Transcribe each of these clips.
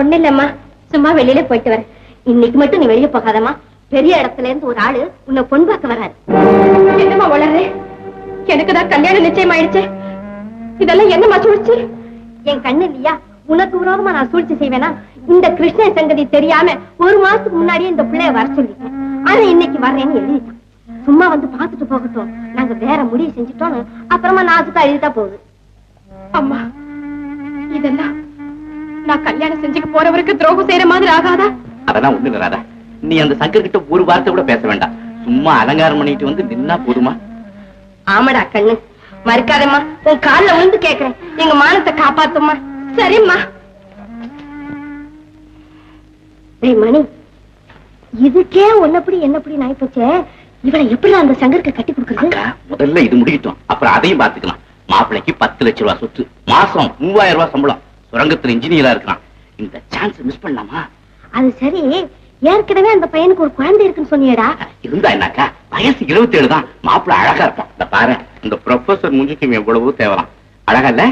ஒண்ணு இல்லம்மா. சும்மா வெளியில போயிட்டு வர. இன்னைக்கு மட்டும் நீ வெளியே போகாதம்மா. பெரிய இடத்துல இருந்து ஒரு ஆளு உன்னை பொன் பார்க்க வராரு. என்னம்மா வளர்றே? எனக்குதான் கல்யாணம் நிச்சயம் ஆயிடுச்சு இதெல்லாம் என்னம்மா சூழ்ச்சி? என் கண்ணு இல்லையா? உனக்கு விரோதமா நான் சூழ்ச்சி செய்வேனா? இந்த கிருஷ்ண சங்கதி தெரியாம ஒரு மாசத்துக்கு முன்னாடியே இந்த பிள்ளைய வர சொல்லிட்டேன். ஆனா இன்னைக்கு வர்றேன்னு எழுதிட்டான். சும்மா வந்து பாத்துட்டு போகட்டும். நாங்க வேற முடிவு செஞ்சுட்டோம் அப்புறமா நாசுக்கு எழுதிட்டா போகுது. அம்மா இதெல்லாம் நான் கல்யாணம் செஞ்சுக்க போறவருக்கு துரோகம் செய்யற மாதிரி ஆகாதா? அதெல்லாம் ஒண்ணு ராதா. நீ அந்த சங்கர் கிட்ட ஒரு வார்த்தை கூட பேச வேண்டாம். சும்மா அலங்காரம் பண்ணிட்டு வந்து நின்னா போதுமா? ஆமாடா கண்ணு. மறுக்காதம்மா. உன் கால்ல விழுந்து கேக்குறேன். எங்க மானத்தை காப்பாத்துமா சரிம்மா. மணி. இதுக்கே ஒன்னப்படி என்னப்படி நாய் போச்சே? இவளை எப்படி அந்த சங்கருக்கு கட்டி கொடுக்கறது? முதல்ல இது முடிக்கட்டும். அப்புறம் அதையும் பாத்துக்கலாம் மாப்பிள்ளைக்கு பத்து லட்சம் ரூபாய் சொத்து. மாசம் மூவாயிரம் ரூபாய் சம்பளம். சுரங்கத்துல இன்ஜினியரா இருக்கான். இந்த சான்ஸ் மிஸ் பண்ணலாமா? அது சரி. ஏற்கனவே அந்த பையனுக்கு ஒரு குழந்தை இருக்குன்னு சொன்னியேடா. இருந்தா என்னக்கா? வயசு இருபத்தி ஏழு தான். மாப்பிள்ளை அழகா இருப்பான். இந்த பாரு இந்த ப்ரொஃபசர் முஞ்சுக்கு எவ்வளவோ தேவலாம். அழகா இல்ல?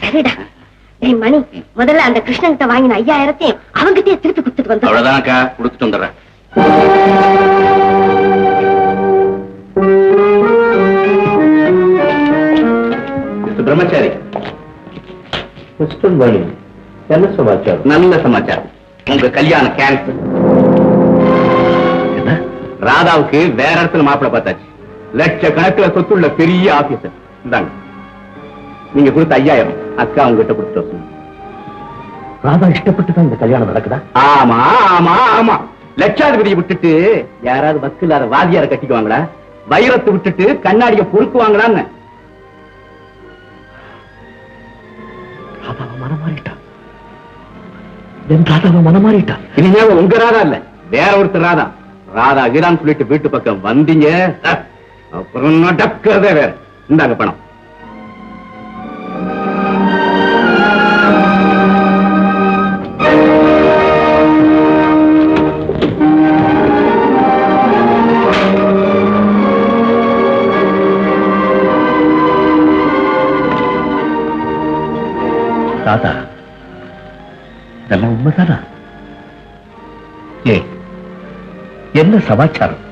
சரிடா. டேய் மணி முதல்ல அந்த கிருஷ்ணன்கிட்ட வாங்கின ஐயாயிரத்தையும் அவங்கிட்டயே திருப்பி கொடுத்துட்டு வந்தோம் அவ்வளவுதான்க்கா? கொடுத்துட்டு வந்துடுறேன். பிரம்மச்சாரி மிஸ்டர் மணி என்ன சமாச்சாரம்? நல்ல சமாச்சாரம். உங்க கல்யாணம் கேன்சல் ராதாவுக்கு வேற இடத்துல மாப்பிள்ளை பார்த்தாச்சு. லட்சக்கணக்கில் சொத்துள்ள பெரிய ஆபீசர் இந்தாங்க. நீங்க கொடுத்த ஐயாயிரம் அக்கா உங்ககிட்ட கொடுத்துட்டு சொன்னாங்க. ராதா இஷ்டப்பட்டு தான் இந்த கல்யாணம் நடக்குதா? ஆமா ஆமா ஆமா. லட்சாதிபதியை விட்டுட்டு யாராவது பஸ் இல்லாத வாதியார கட்டிக்குவாங்களா? வைரத்தை விட்டுட்டு கண்ணாடிய பொறுக்குவாங்களான்னு. ராதாவை மனம் மாறிட்டா என் ராதாவை மனம் மாறிட்டா இனிமே உங்க ராதா இல்ல வேற ஒருத்தர் ராதா. ராதா கீரான்னு சொல்லிட்டு வீட்டு பக்கம் வந்தீங்க. அப்புறம் நடக்கிறதே வேற. இந்தாங்க பணம். ராதா இதெல்லாம் உண்மைதானா? ஏ என்ன சமாச்சாரம்?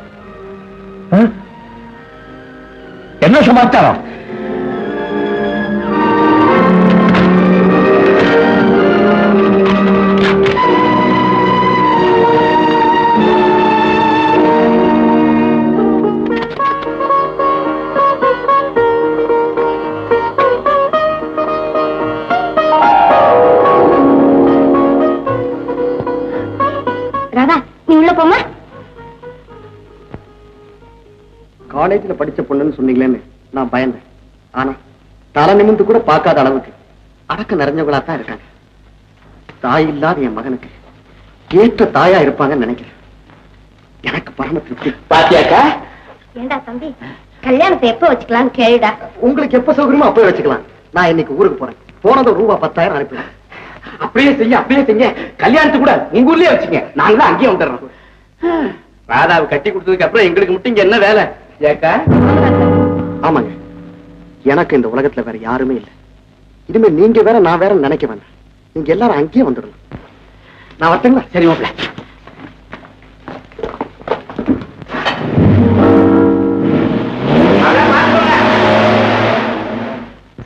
என்ன சமாச்சாரம்? காலேஜ்ல படிச்ச பொண்ணுன்னு சொன்னீங்களேன்னு நான் பயந்தேன். ஆனா தலை நிமிந்து கூட பார்க்காத அளவுக்கு அடக்க நிறைஞ்சவங்களா தான் இருக்காங்க. தாய் இல்லாத என் மகனுக்கு ஏற்ற தாயா இருப்பாங்கன்னு நினைக்கிறேன். எனக்கு பரம திருப்தி. பாத்தியாக்கா? ஏண்டா தம்பி கல்யாணத்தை எப்ப வச்சுக்கலாம்னு கேளுடா. உங்களுக்கு எப்ப சௌகரியமோ அப்பவே வச்சுக்கலாம். நான் இன்னைக்கு ஊருக்கு போறேன். போனதும் ரூபா பத்தாயிரம் அனுப்பிடுறேன். அப்படியே செய்ய அப்படியே செய்ய. கல்யாணத்து கூட உங்க ஊர்லயே வச்சுங்க. நாங்க தான் அங்கேயே வந்துடுறோம். ராதாவை கட்டி கொடுத்ததுக்கு அப்புறம் எங்களுக்கு மட்டும் இங்க என்ன வேலை? ஏக்கா ஆமாங்க. எனக்கு இந்த உலகத்துல வேற யாருமே இல்லை. இனிமே நீங்க வேற நான் வேற நினைக்க வேண்டாம் நீங்க எல்லாரும் அங்கேயே வந்துடலாம் நான் வரட்டுங்களா? சரி மாப்பிள்ள.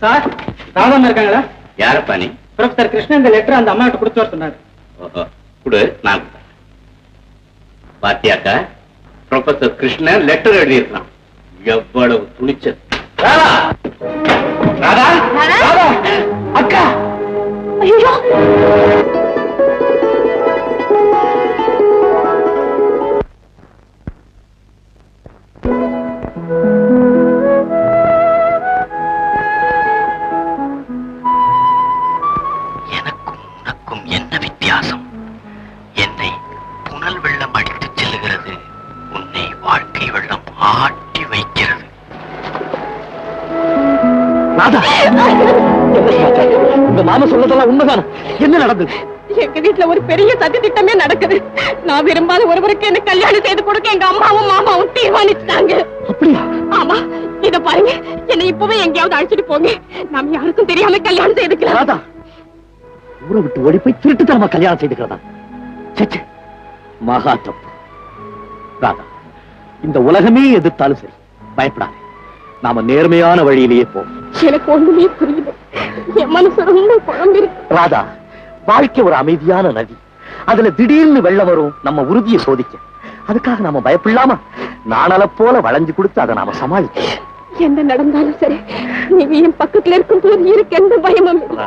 சார் ராதாமா இருக்காங்களா? யாரப்பா நீ? ப்ரொஃபசர் கிருஷ்ணன் இந்த லெட்டர் அந்த அம்மா கிட்ட கொடுத்து வர சொன்னாரு. ஓஹோ. குடு நான். பாத்தியாக்கா ப்ரொஃபசர் கிருஷ்ணன் லெட்டர் எழுதியிருக்கான் எவ்வளவு துணிச்சல். ராதா? ராதா! அக்கா! ஐயோ! ஒரு பெரிய சதி திட்டமே நடக்குது. நான் விரும்பாத ஒருவருக்கு என்ன கல்யாணம் செய்து கொடுக்க எங்க அம்மாவும் மாமாவும் தீர்மானிச்சுட்டாங்க. அப்படியா? ஆமா இத பாருங்க. என்னை இப்பவே எங்கேயாவது அழைச்சிட்டு போங்க. நாம யாருக்கும் தெரியாம கல்யாணம் செய்துக்கலாம். ஊரை விட்டு ஓடி போய் திருட்டுத்தனமா கல்யாணம் செய்துக்கிறதா? சச்சே மகா தப்பு ராதா இந்த உலகமே எதிர்த்தாலும் சரி பயப்படாதே. நாம நேர்மையான வழியிலேயே போவோம் எனக்கு ஒண்ணுமே புரியல. என் மனசு ரொம்ப குழம்பிருக்கு. ராதா வாழ்க்கை ஒரு அமைதியான நதி. அதுல திடீர்னு வெள்ளம் வரும் நம்ம உறுதியை சோதிக்க. அதுக்காக நாம பயப்படலாமா நாணல போல வளைஞ்சு கொடுத்து அதை நாம சமாளிக்கலாம் என்ன நடந்தாலும் சரி நீங்க என் பக்கத்துல இருக்கும் போது எனக்கு எந்த பயமும் இல்லை.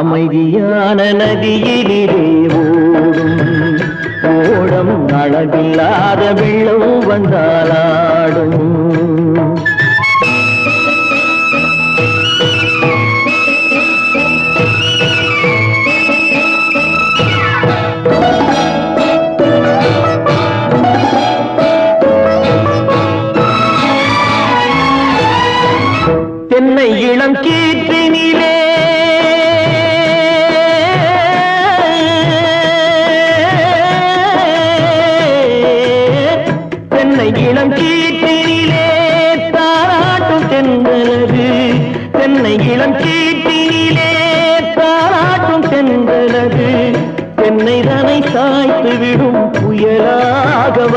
அமைதியான நதியிலே ஓடும். ஓடம் அழகில்லாத வெள்ளம் வந்தாலா?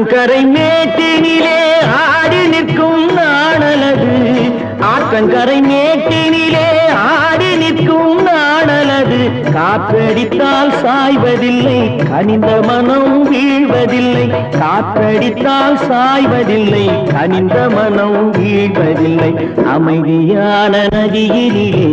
ஆற்றங்கரை மேட்டினிலே ஆடி நிற்கும் நாணலது ஆற்றங்கரை மேட்டினிலே ஆடி நிற்கும் நாடலது காற்றடித்தால் சாய்வதில்லை கனிந்த மனம் வீழ்வதில்லை. காற்றடித்தால் சாய்வதில்லை கனிந்த மனம் வீழ்வதில்லை. அமைதியான நதியினிலே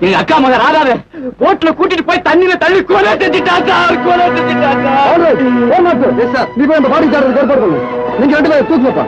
எங்க அக்கா மக ராதாவே போட்ல கூட்டிட்டு போய் தண்ணியில தள்ளி கொலை செஞ்சுட்டாக்கா கொலை செஞ்சுட்டாக்கா சார். நீங்க ரெண்டு பேரும் தூக்குங்கப்பா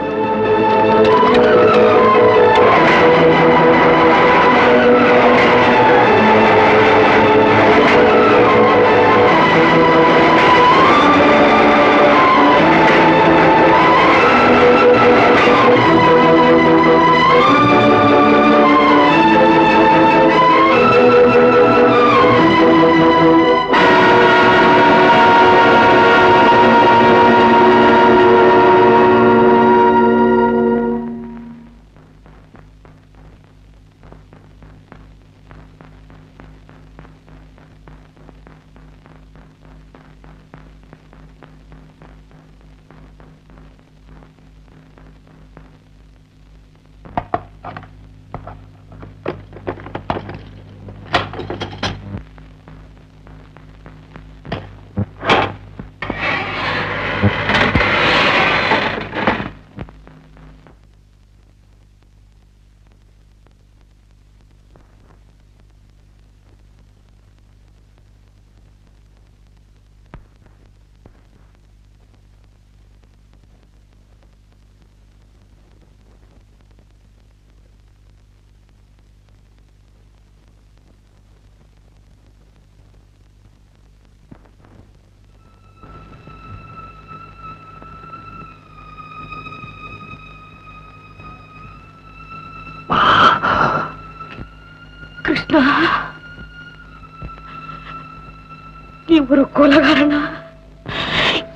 நீ ஒரு கொலகாரனா?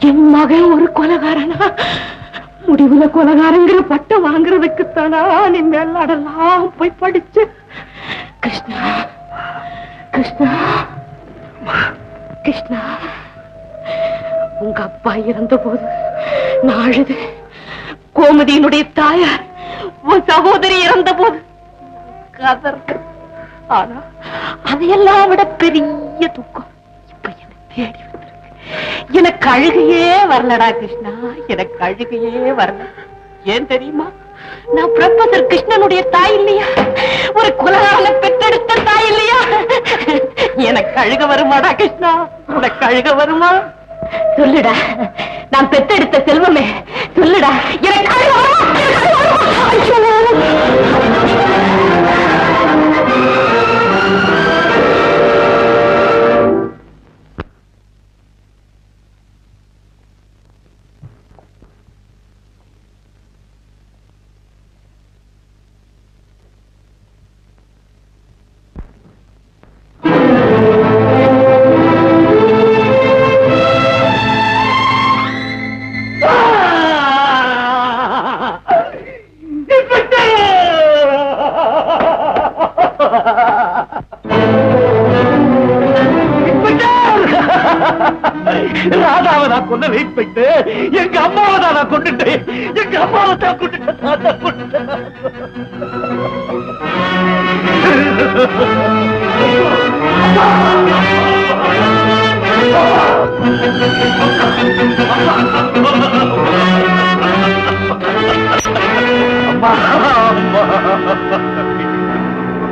என் மகன் ஒரு கொலகாரனா? முடிவுல கொலகாரங்கிற பட்டம் வாங்குறதுக்குத்தானா? நீ மேலாடலாம் போய் படிச்சு. கிருஷ்ணா கிருஷ்ணா கிருஷ்ணா உங்க அப்பா இறந்த போது நான் அழுது கோமதியினுடைய தாயார் உன் சகோதரி இறந்த போது கதறது ஆனா அதையெல்லாம் விட பெரிய துக்கம் இப்ப எனக்கு தேடி வந்திருக்கு. எனக்கு அழுகையே வரலடா கிருஷ்ணா எனக்கு அழுகையே வரல. ஏன் தெரியுமா? நான் பிரபசர் கிருஷ்ணனுடைய தாய் இல்லையா? ஒரு குலகால பெற்றெடுத்த தாய் இல்லையா? எனக்கு அழுக வருமாடா கிருஷ்ணா? உனக்கு அழுக வருமா? சொல்லுடா நான் பெத்தெடுத்த செல்வமே சொல்லுடா எனக்கு ராதாவை நான் கொண்டு வெயிட் பண்ணிட்டு எங்க அம்மாவை தான் நான் கொண்டுட்டேன் எங்க அம்மாவை தான் கொண்டுட்டேன் நான் கொண்டுட்டேன் அம்மா அம்மா.